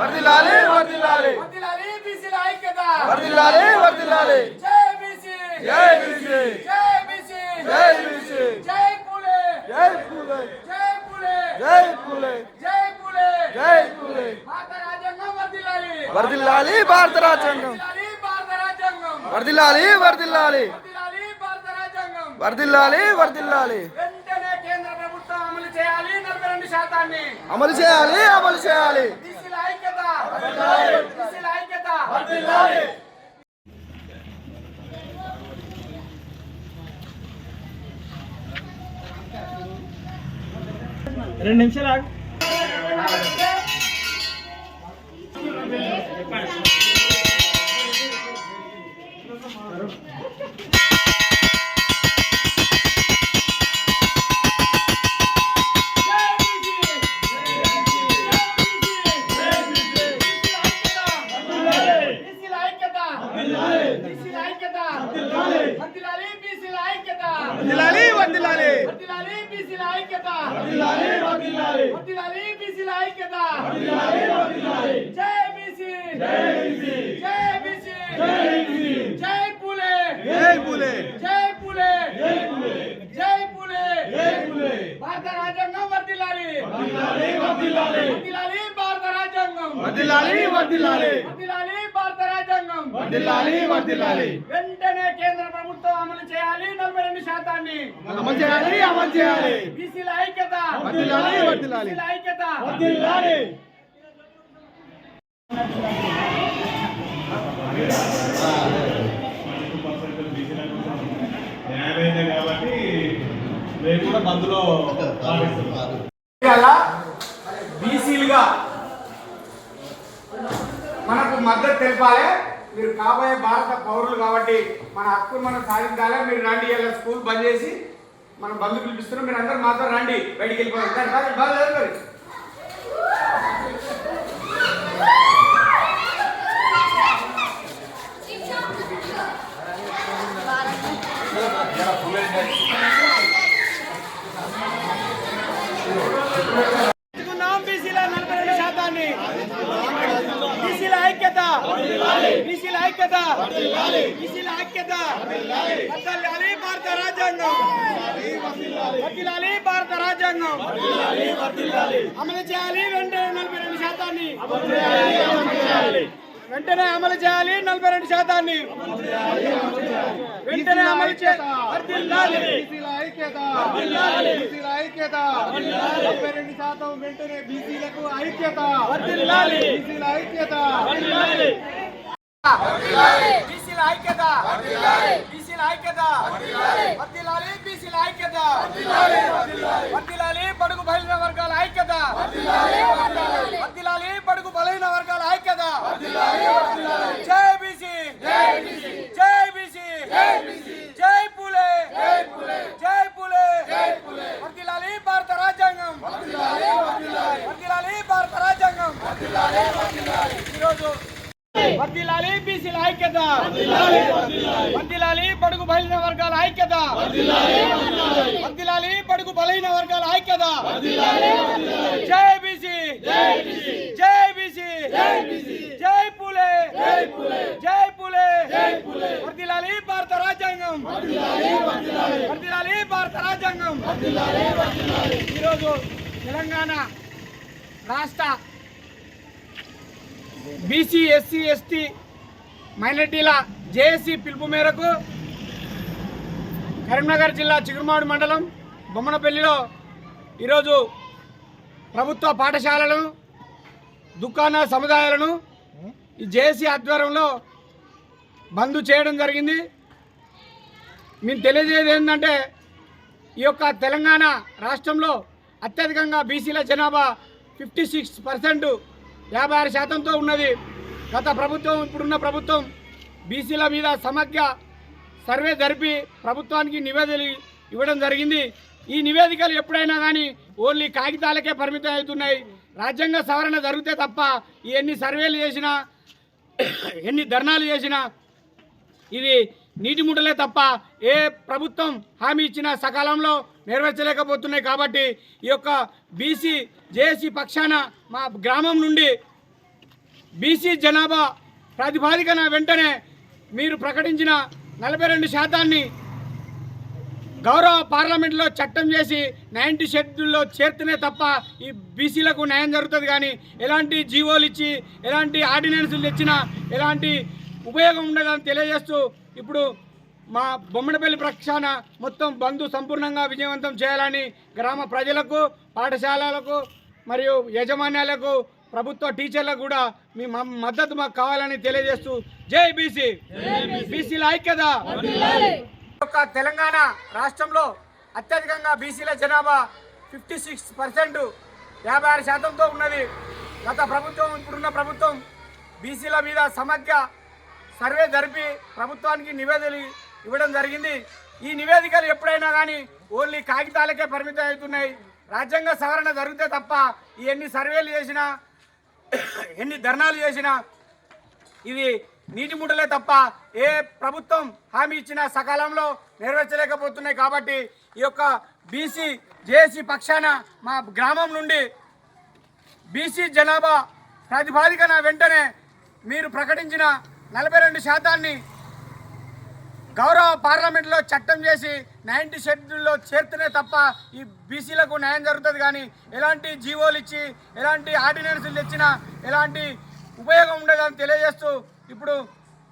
వర్దిల్లాలి వర్దిల్లాలి. వర్ధిల్లాలి బీసీల ఐక్యత. వర్దిల్లాలి వర్దిల్లాలి. జై బీసీ జై బీసీ జై బీసీ జై బీసీ జై పూలే. జై పూలే. జై పూలే. జై పూలే. జై పూలే. జై పూలే. భారత రాజ్యాంగం భారత భారత రాజ్యాంగం. వర్దిల్లాలి వర్దిల్లాలి. వెంటనే కేంద్ర ప్రభుత్వం అమలు చేయాలి నలభై రెండు శాతాన్ని. అమలు చేయాలి అమలు చేయాలి బీసీల ఐక్యత బీసీల ఐక్యత రెండు నిమిషాలు ఆగు. బీసీల వర్దిల్లాలి వర్దిల్లాలి వర్ధిల్లాలి భారత రాజ్యాంగం. వర్దిల్లాలి వర్దిల్లాలి వెంటనే కేంద్ర ప్రభుత్వం అమలు చేయాలి నలభై రెండు శాతాన్ని. అమలు చేయాలి అమలు చేయాలి. బీసీల ఐక్యత. వర్ధిల్లాలి. బీసీల ఐక్యత. న్యాయమైందే కాబట్టి మేము కూడా బంద్లో బీసీలుగా మనకు మద్దతు తెలిపాలి. మీరు కాబోయే భారత పౌరులు కాబట్టి మన హక్కును మనం సాధించాలి. మీరు రండి ఇలా స్కూల్ బంద్ చేసి మనం బంధు పిలిపిస్తున్నాం. మీరు అందరూ మాతో రండి. బయటికి వెళ్ళిపోతారు కానీ బాగా బాగా చదవండి. తెచ్చుకున్నాం బీసీల నలభై రెండు శాతాన్ని బీసీల ఐక్యత బీసీల ఐక్యత బీసీల ఐక్యత వర్ధిల్లాలి భారత రాజ్యాంగం వర్ధిల్లాలి భారత రాజ్యాంగం అమలు చేయాలి వెంటనే నలభై రెండు శాతాన్ని వెంటనే అమలు చేయాలి నలభై రెండు శాతాన్ని. వెంటనే అమలు చేయాలి ఐక్యత. డెబ్బై రెండు శాతం వెంటనే బీసీలకు ఐక్యత. బీసీల ఐక్యత. బీసీల ఐక్యత. బీసీల ఐక్యత. వర్ధిల్లాలి. బీసీల ఐక్యత. వర్ధిల్లాలి. బడుగు బలైన వర్గాల ఐక్యత వర్ధిల్లాలి బడుగు బలైన వర్గాల ఐక్యత జై బీసీ జై బీసీ జై పూలే జై పూలే వర్ధిల్లాలి భారత రాజ్యాంగం వర్ధిల్లాలి భారత రాజ్యాంగం ఈరోజు వర్ధిల్లాలి బీసీల ఐక్యత వర్ధిల్లాలి బడుగు బలైన వర్గాల ఐక్యత వర్ధిల్లాలి బడుగు బలైన వర్గాల ఐక్యత జై బీసీ జై జై పూలే. జై పూలే. వర్ధిల్లాలి భారత రాజ్యాంగం. వర్ధిల్లాలి భారత రాజ్యాంగం. ఈరోజు తెలంగాణ రాష్ట్ర బీసీ ఎస్సీ ఎస్టీ మైనార్టీల జేఏసీ పిలుపు మేరకు కరీంనగర్ జిల్లా చిగురుమాడు మండలం బొమ్మనపల్లిలో ఈరోజు ప్రభుత్వ పాఠశాలలను దుకాణ సముదాయాలను ఈ జేఏసీ ఆధ్వర్యంలో బంద్ చేయడం జరిగింది. మేము తెలియజేది ఏంటంటే ఈ యొక్క తెలంగాణ రాష్ట్రంలో అత్యధికంగా బీసీల జనాభా ఫిఫ్టీ సిక్స్ పర్సెంట్ యాభై ఆరు శాతంతో ఉన్నది. గత ప్రభుత్వం ఇప్పుడున్న ప్రభుత్వం బీసీల మీద సమగ్ర సర్వే జరిపి ప్రభుత్వానికి నివేదికలు ఇవ్వడం జరిగింది. ఈ నివేదికలు ఎప్పుడైనా కానీ ఓన్లీ కాగితాలకే పరిమితం అవుతున్నాయి. రాజ్యాంగ సవరణ జరిగితే తప్ప ఎన్ని సర్వేలు చేసినా ఎన్ని ధర్నాలు చేసినా ఇది నీటి ముడలే తప్ప ఏ ప్రభుత్వం హామీ ఇచ్చినా సకాలంలో నెరవేర్చలేకపోతున్నాయి కాబట్టి ఈ యొక్క బీసీ జేఏసీ పక్షాన మా గ్రామం నుండి బీసీ జనాభా ప్రాతిపాదికన వెంటనే మీరు ప్రకటించిన నలభై రెండు శాతాన్ని గౌరవ పార్లమెంట్లో చట్టం చేసి నైన్టీ షెడ్యూల్లో చేర్తనే తప్ప ఈ బీసీలకు న్యాయం జరుగుతుంది కానీ ఎలాంటి జీవోలు ఇచ్చి ఎలాంటి ఆర్డినెన్సులు తెచ్చినా ఎలాంటి ఉపయోగం ఉండదని తెలియజేస్తూ ఇప్పుడు మా బొమ్మడపల్లి ప్రక్షాన మొత్తం బంధు సంపూర్ణంగా విజయవంతం చేయాలని గ్రామ ప్రజలకు పాఠశాలలకు మరియు యజమాన్యాలకు ప్రభుత్వ టీచర్లకు కూడా మీ మ- మద్దతు మాకు కావాలని తెలియజేస్తూ జై బీసీ. బీసీల ఐక్యత. యొక్క తెలంగాణ రాష్ట్రంలో అత్యధికంగా బీసీల జనాభా ఫిఫ్టీ సిక్స్ పర్సెంట్ యాభై ఆరు శాతంతో ఉన్నది. గత ప్రభుత్వం ఇప్పుడున్న ప్రభుత్వం బీసీల మీద సమగ్ర సర్వే జరిపి ప్రభుత్వానికి నివేదికలు ఇవ్వడం జరిగింది. ఈ నివేదికలు ఎప్పుడైనా కానీ ఓన్లీ కాగితాలకే పరిమితం అవుతున్నాయి. రాజ్యాంగ సవరణ జరిగితే తప్ప ఈ ఎన్ని సర్వేలు చేసినా ఎన్ని ధర్నాలు చేసినా ఇవి నీటి ముడలే తప్ప ఏ ప్రభుత్వం హామీ ఇచ్చినా సకాలంలో నెరవేర్చలేకపోతున్నాయి కాబట్టి ఈ యొక్క బీసీ జేఏసీ పక్షాన మా గ్రామం నుండి బీసీ జనాభా ప్రాతిపాదికన వెంటనే మీరు ప్రకటించిన నలభై రెండు శాతాన్ని గౌరవ పార్లమెంట్లో చట్టం చేసి నైన్టీ షెడ్యూల్లో చేర్తనే తప్ప ఈ బీసీలకు న్యాయం జరుగుతుంది కానీ ఎలాంటి జీవోలు ఇచ్చి ఎలాంటి ఆర్డినెన్సులు తెచ్చినా ఎలాంటి ఉపయోగం ఉండదని తెలియజేస్తూ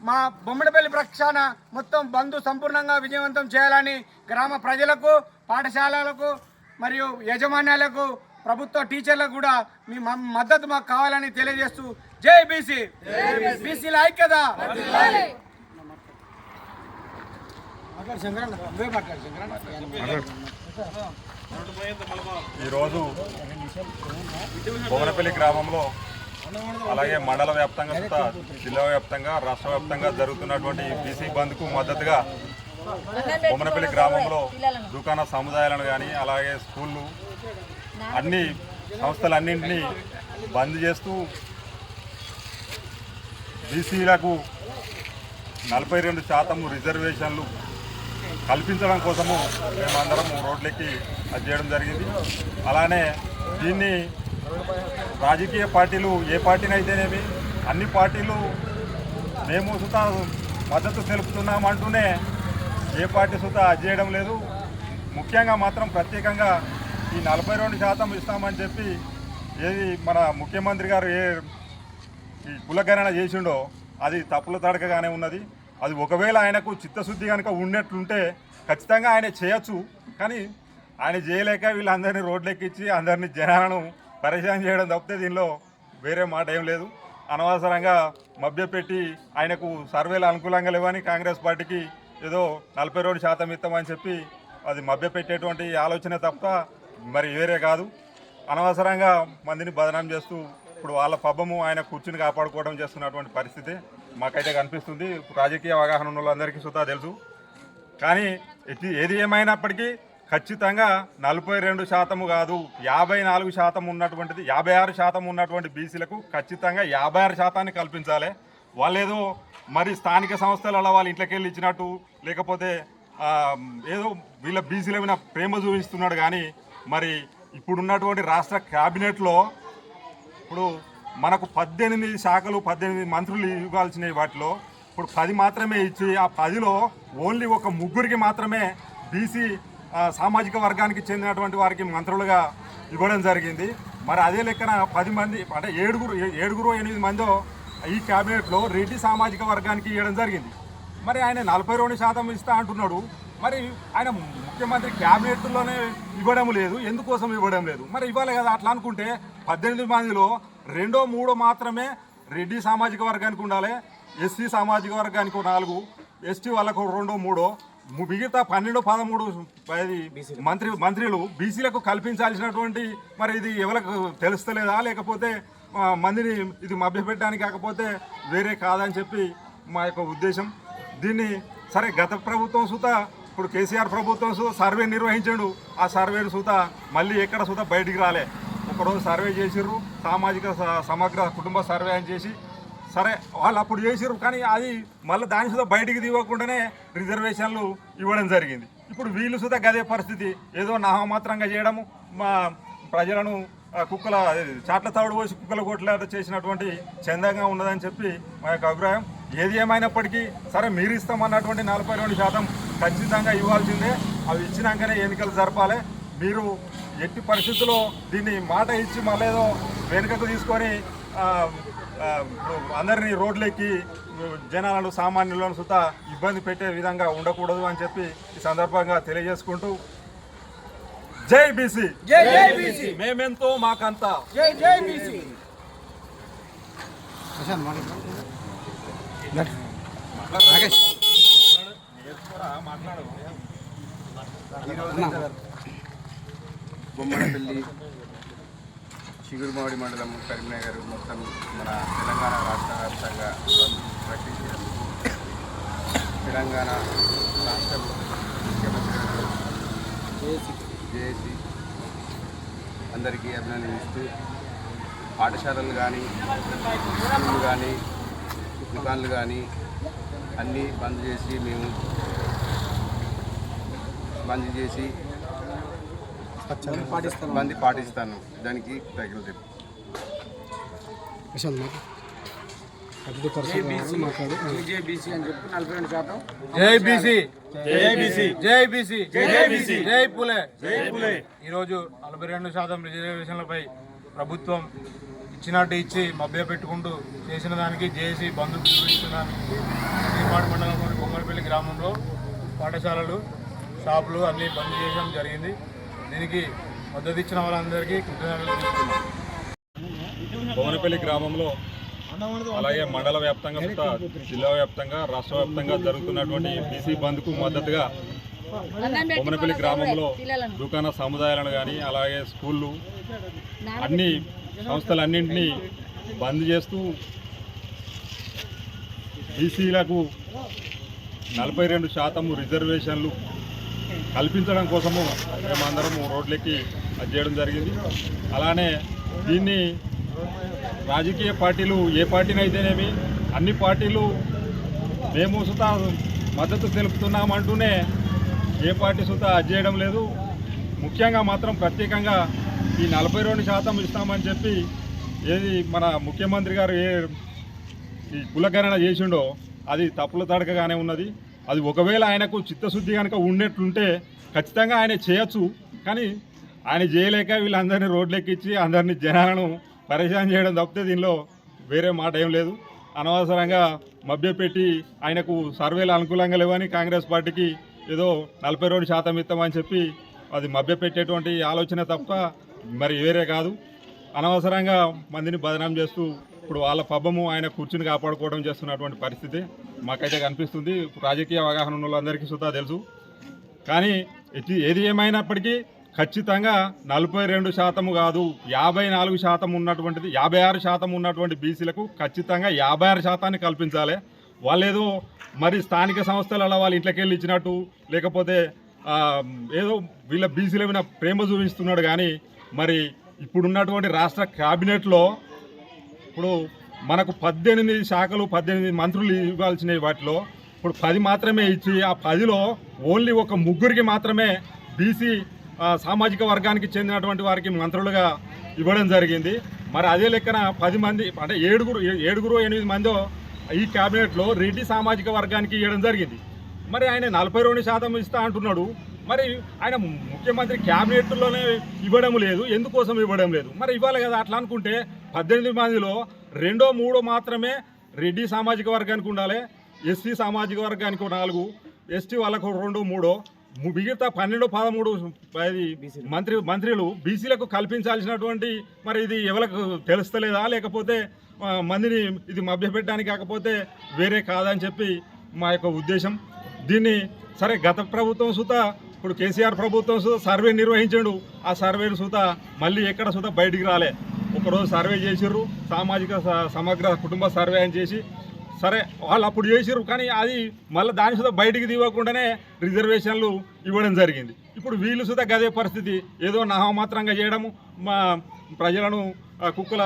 మా బొమ్మడపల్లి ప్రక్షాన మొత్తం బంధు సంపూర్ణంగా విజయవంతం చేయాలని గ్రామ ప్రజలకు పాఠశాలలకు మరియు యజమాన్యాలకు ప్రభుత్వ టీచర్లకు కూడా మీ మద్దతు మాకు కావాలని తెలియజేస్తూ జై బీసీ. బీసీల ఐక్యత. ఈరోజు భువనపల్లి గ్రామంలో అలాగే మండల వ్యాప్తంగా జిల్లా వ్యాప్తంగా రాష్ట్ర వ్యాప్తంగా జరుగుతున్నటువంటి బీసీ బంద్కు మద్దతుగా బొమ్మనపల్లి గ్రామంలో దుకాణ సముదాయాలను కానీ అలాగే స్కూళ్ళు అన్ని సంస్థలన్నింటినీ బంద్ చేస్తూ బీసీలకు నలభై రెండు శాతం రిజర్వేషన్లు కల్పించడం కోసము మేమందరం రోడ్లెక్కి అది చేయడం జరిగింది. అలానే దీన్ని రాజకీయ పార్టీలు ఏ పార్టీని అయితేనేమి అన్ని పార్టీలు మేము సుత మద్దతు తెలుపుతున్నామంటూనే ఏ పార్టీ సుత అది చేయడం లేదు. ముఖ్యంగా మాత్రం ప్రత్యేకంగా ఈ నలభై రెండు శాతం ఇస్తామని చెప్పి ఏది మన ముఖ్యమంత్రి గారు ఏ ఈ కులగణన చేసిండో అది తప్పుల తడకగానే ఉన్నది. అది ఒకవేళ ఆయనకు చిత్తశుద్ధి కనుక ఉండేట్లుంటే ఖచ్చితంగా ఆయన చేయొచ్చు. కానీ ఆయన చేయలేక వీళ్ళందరినీ రోడ్లెక్కించి అందరినీ జనాలను పరిచయం చేయడం తప్పితే దీనిలో వేరే మాట ఏం లేదు. అనవసరంగా మభ్యపెట్టి ఆయనకు సర్వేలు అనుకూలంగా లేవని కాంగ్రెస్ పార్టీకి ఏదో నలభై రెండు శాతం ఇస్తామని చెప్పి అది మభ్యపెట్టేటువంటి ఆలోచన తప్ప మరి వేరే కాదు. అనవసరంగా మందిని బదనాం చేస్తూ ఇప్పుడు వాళ్ళ పబ్బము ఆయన కూర్చుని కాపాడుకోవడం చేస్తున్నటువంటి పరిస్థితి మాకైతే కనిపిస్తుంది. రాజకీయ అవగాహన ఉన్న వాళ్ళందరికీ సుతా తెలుసు. కానీ ఏది ఏమైనప్పటికీ ఖచ్చితంగా నలభై రెండు శాతము కాదు యాభై నాలుగు శాతం ఉన్నటువంటిది యాభై ఆరు శాతం ఉన్నటువంటి బీసీలకు ఖచ్చితంగా యాభై ఆరు శాతాన్ని కల్పించాలి. వాళ్ళు ఏదో మరి స్థానిక సంస్థలలో వాళ్ళ ఇంట్లోకి వెళ్ళి ఇచ్చినట్టు లేకపోతే ఏదో వీళ్ళ బీసీల మీద ప్రేమ చూపిస్తున్నాడు కానీ మరి ఇప్పుడున్నటువంటి రాష్ట్ర క్యాబినెట్లో ఇప్పుడు మనకు పద్దెనిమిది శాఖలు పద్దెనిమిది మంత్రులు ఇవ్వాల్సినవి వాటిలో. ఇప్పుడు పది మాత్రమే ఇచ్చి ఆ పదిలో ఓన్లీ ఒక ముగ్గురికి మాత్రమే బీసీ సామాజిక వర్గానికి చెందినటువంటి వారికి మంత్రులుగా ఇవ్వడం జరిగింది. మరి అదే లెక్కన పది మంది అంటే ఏడుగురు ఏడుగురు ఎనిమిది మందో ఈ క్యాబినెట్లో రెడ్డి సామాజిక వర్గానికి ఇవ్వడం జరిగింది. మరి ఆయన నలభై రెండు శాతం ఇస్తా అంటున్నాడు. మరి ఆయన ముఖ్యమంత్రి క్యాబినెట్లోనే ఇవ్వడం లేదు ఎందుకోసం ఇవ్వడం లేదు? మరి ఇవ్వాలి కదా అట్లా అనుకుంటే పద్దెనిమిది మందిలో రెండో మూడో మాత్రమే రెడ్డి సామాజిక వర్గానికి ఉండాలి ఎస్సీ సామాజిక వర్గానికి నాలుగు ఎస్టీ వాళ్ళకు రెండో మూడో మిగతా పన్నెండు పదమూడు మంత్రి మంత్రులు బీసీలకు కల్పించాల్సినటువంటి మరి ఇది ఎవరికి తెలుస్తలేదా? లేకపోతే మందిని ఇది మభ్యపెట్టడానికి కాకపోతే వేరే కాదని చెప్పి మా యొక్క ఉద్దేశం. దీన్ని సరే గత ప్రభుత్వం సుత ఇప్పుడు కేసీఆర్ ప్రభుత్వం సుత సర్వే నిర్వహించాడు. ఆ సర్వే సుత మళ్ళీ ఎక్కడ సుత? బయటికి రాలే. ఒకరోజు సర్వే చేసిర్రు. సామాజిక సమగ్ర కుటుంబ సర్వే అని చేసి సరే వాళ్ళు అప్పుడు చేసిర్రు కానీ అది మళ్ళీ దాని సుధా బయటికి తీయకుండానే రిజర్వేషన్లు ఇవ్వడం జరిగింది. ఇప్పుడు వీళ్ళు సుధా గదే పరిస్థితి. ఏదో నామమాత్రంగా చేయడము మా ప్రజలను కుక్కల చాట్ల తాడు పోసి కుక్కల కొట్లాట చేసినటువంటి చందంగా ఉన్నదని చెప్పి మా యొక్క అభిప్రాయం. ఏది ఏమైనప్పటికీ సరే మీరు ఇస్తామన్నటువంటి నలభై రెండు శాతం ఖచ్చితంగా ఇవ్వాల్సిందే. అవి ఇచ్చినాకనే ఎన్నికలు జరపాలి. మీరు ఎట్టి పరిస్థితుల్లో దీన్ని మాట ఇచ్చి మళ్ళేదో వెనుకకు తీసుకొని అందరినీ రోడ్లెక్కి జనాలను సామాన్యులను సుత ఇబ్బంది పెట్టే విధంగా ఉండకూడదు అని చెప్పి ఈ సందర్భంగా తెలియజేసుకుంటూ జై బీసీ. జై జై బీసీ. మేమెంతో మాకంతా. జై జై బీసీ. బొమ్మడపల్లి చిగురుమాడి మండలం కరీంనగర్ మొత్తం మన తెలంగాణ రాష్ట్ర వ్యాప్తంగా బంద్ తెలంగాణ రాష్ట్ర ముఖ్యమంత్రి జేఏసీ అందరికీ అభినందిస్తూ పాఠశాలలు కానీ స్కూళ్ళు కానీ దుకాన్లు కానీ అన్నీ బంద్ చేసి మేము బంద్ చేసి మంది పాటిస్తాను. దానికి తగిన చెప్పు జై అని చెప్పి నలభై రెండు శాతం. పులే. పులే. ఈరోజు నలభై రెండు శాతం రిజర్వేషన్లపై ప్రభుత్వం ఇచ్చినట్టు ఇచ్చి మభ్య పెట్టుకుంటూ చేసిన దానికి జేసీ బంధు పిలుపునిస్తున్నానికి తీర్మాడు మండలంలోని బొమ్మలపల్లి గ్రామంలో పాఠశాలలు షాపులు అన్నీ బంద్ చేయడం జరిగింది. దీనికి మద్దతు ఇచ్చిన వాళ్ళందరికీ కృతజ్ఞతలు భువనపల్లి గ్రామంలో అలాగే మండల వ్యాప్తంగా జిల్లా వ్యాప్తంగా రాష్ట్ర వ్యాప్తంగా జరుగుతున్నటువంటి బీసీ బంద్కు మద్దతుగా బొమ్మనపల్లి గ్రామంలో దుకాణ సముదాయాలను కానీ అలాగే స్కూళ్ళు అన్ని సంస్థలన్నింటినీ బంద్ చేస్తూ బీసీలకు నలభై రెండు శాతము రిజర్వేషన్లు కల్పించడం కోసము మేమందరము రోడ్లెక్కి అది చేయడం జరిగింది. అలానే దీన్ని రాజకీయ పార్టీలు ఏ పార్టీనైతేనేమి అన్ని పార్టీలు మేము సుత మద్దతు తెలుపుతున్నామంటూనే ఏ పార్టీ సుత అది చేయడం లేదు. ముఖ్యంగా మాత్రం ప్రత్యేకంగా ఈ నలభై రెండు శాతం ఇస్తామని చెప్పి ఏది మన ముఖ్యమంత్రి గారు ఏ ఈ కులకరణ చేసిండో అది తప్పుల తడకగానే ఉన్నది. అది ఒకవేళ ఆయనకు చిత్తశుద్ధి కనుక ఉండేట్లుంటే ఖచ్చితంగా ఆయన చేయొచ్చు. కానీ ఆయన చేయలేక వీళ్ళందరినీ రోడ్లెక్కించి అందరినీ జనాలను పరేషాన్ చేయడం తప్పితే దీనిలో వేరే మాట ఏం లేదు. అనవసరంగా మభ్యపెట్టి ఆయనకు సర్వేలు అనుకూలంగా లేవని కాంగ్రెస్ పార్టీకి ఏదో నలభై రెండు శాతం ఇస్తామని చెప్పి అది మభ్యపెట్టేటువంటి ఆలోచన తప్ప మరి వేరే కాదు. అనవసరంగా మందిని బదనాం చేస్తూ ఇప్పుడు వాళ్ళ పబ్బము ఆయన కూర్చుని కాపాడుకోవడం చేస్తున్నటువంటి పరిస్థితి మాకైతే కనిపిస్తుంది. రాజకీయ అవగాహన ఉన్న వాళ్ళందరికీ సుతా తెలుసు. కానీ ఏది ఏమైనప్పటికీ ఖచ్చితంగా నలభై రెండు శాతము కాదు యాభై నాలుగు శాతం ఉన్నటువంటిది యాభై ఆరు శాతం ఉన్నటువంటి బీసీలకు ఖచ్చితంగా యాభై ఆరు శాతాన్ని కల్పించాలి. వాళ్ళేదో మరి స్థానిక సంస్థలలో వాళ్ళ ఇంట్లోకి వెళ్ళి ఇచ్చినట్టు లేకపోతే ఏదో వీళ్ళ బీసీల మీద ప్రేమ చూపిస్తున్నాడు కానీ మరి ఇప్పుడున్నటువంటి రాష్ట్ర క్యాబినెట్లో ఇప్పుడు మనకు పద్దెనిమిది శాఖలు పద్దెనిమిది మంత్రులు ఇవ్వాల్సినవి వాటిలో. ఇప్పుడు పది మాత్రమే ఇచ్చి ఆ పదిలో ఓన్లీ ఒక ముగ్గురికి మాత్రమే బీసీ సామాజిక వర్గానికి చెందినటువంటి వారికి మంత్రులుగా ఇవ్వడం జరిగింది. మరి అదే లెక్కన పది మంది అంటే ఏడుగురు ఏ- ఏడుగురు ఎనిమిది మందో ఈ క్యాబినెట్లో రెడ్డి సామాజిక వర్గానికి ఇవ్వడం జరిగింది. మరి ఆయన నలభై రెండు శాతం ఇస్తా అంటున్నాడు. మరి ఆయన ముఖ్యమంత్రి క్యాబినెట్లోనే ఇవ్వడం లేదు ఎందుకోసం ఇవ్వడం లేదు? మరి ఇవ్వాలి కదా అట్లా అనుకుంటే పద్దెనిమిది మందిలో రెండో మూడో మాత్రమే రెడ్డి సామాజిక వర్గానికి ఉండాలి ఎస్సీ సామాజిక వర్గానికి నాలుగు ఎస్టీ వాళ్ళకు రెండు మూడో మిగతా పన్నెండు పదమూడు మంత్రి మంత్రులు బీసీలకు కల్పించాల్సినటువంటి మరి ఇది ఎవరికి తెలుస్తలేదా? లేకపోతే మందిని ఇది మభ్యపెట్టడానికి కాకపోతే వేరే కాదని చెప్పి మా యొక్క ఉద్దేశం. దీన్ని సరే గత ప్రభుత్వం సుత ఇప్పుడు కేసీఆర్ ప్రభుత్వం సుత సర్వే నిర్వహించాడు. ఆ సర్వేను సుత మళ్ళీ ఎక్కడ సుత బయటికి రాలే. ఒకరోజు సర్వే చేసిర్రు. సామాజిక సమగ్ర కుటుంబ సర్వే అని చేసి సరే వాళ్ళు అప్పుడు చేసిర్రు కానీ అది మళ్ళీ దాని సుత బయటికి దివ్వకుండానే రిజర్వేషన్లు ఇవ్వడం జరిగింది. ఇప్పుడు వీళ్ళు సుత గదే పరిస్థితి. ఏదో నామమాత్రంగా చేయడము మా ప్రజలను కుక్కల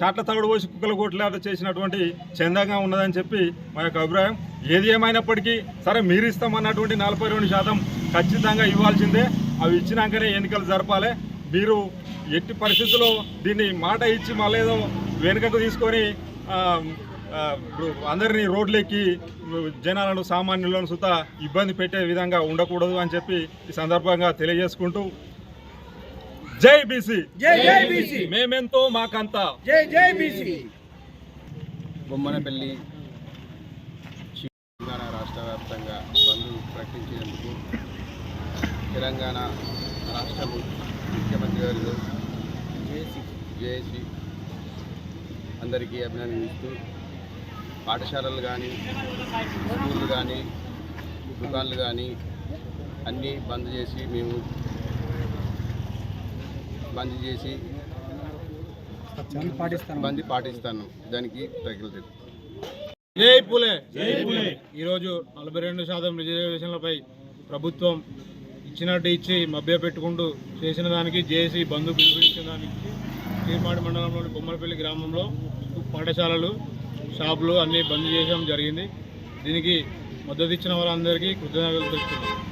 చాట్ల తగడు పోసి కుక్కల కోట్లాట చేసినటువంటి చందంగా ఉన్నదని చెప్పి మా యొక్క అభిప్రాయం. ఏది ఏమైనప్పటికీ సరే మీరు ఇస్తామన్నటువంటి నలభై రెండు శాతం ఖచ్చితంగా ఇవ్వాల్సిందే. అవి ఇచ్చినాకనే ఎన్నికలు జరపాలి. మీరు ఎట్టి పరిస్థితుల్లో దీన్ని మాట ఇచ్చి మళ్ళీ ఏదో వెనుకకు తీసుకొని ఇప్పుడు అందరినీ రోడ్లెక్కి జనాలను సామాన్యులను సుత ఇబ్బంది పెట్టే విధంగా ఉండకూడదు అని చెప్పి ఈ సందర్భంగా తెలియజేసుకుంటూ జై బీసీ. జై జై బీసీ. మేమెంతో మాకంతా. జై జై బీసీ. బొమ్మనపల్లి తెలంగాణ రాష్ట్ర వ్యాప్తంగా బంద్ ప్రకటించినందుకు తెలంగాణ రాష్ట్ర ముఖ్యమంత్రి గారు జేఏసీ అందరికీ అభినందిస్తూ పాఠశాలలు కానీ స్కూళ్ళు కానీ దుకాన్లు కానీ అన్నీ బంద్ చేసి మేము బంద్ చేసి బంద్ పాటిస్తాను. దానికి తగిలింది జై పూలే. జై పూలే. ఈరోజు నలభై రెండు శాతం రిజర్వేషన్లపై ప్రభుత్వం ఇచ్చినట్టు ఇచ్చి మభ్య పెట్టుకుంటూ చేసిన దానికి జేసీ బంధు పిలుపునిచ్చిన దానికి చీర్మాడి మండలంలోని బొమ్మలపల్లి గ్రామంలో పాఠశాలలు షాపులు అన్నీ బంద్ చేయడం జరిగింది. దీనికి మద్దతు ఇచ్చిన వాళ్ళందరికీ కృతజ్ఞతలు తెలుపుతున్నాను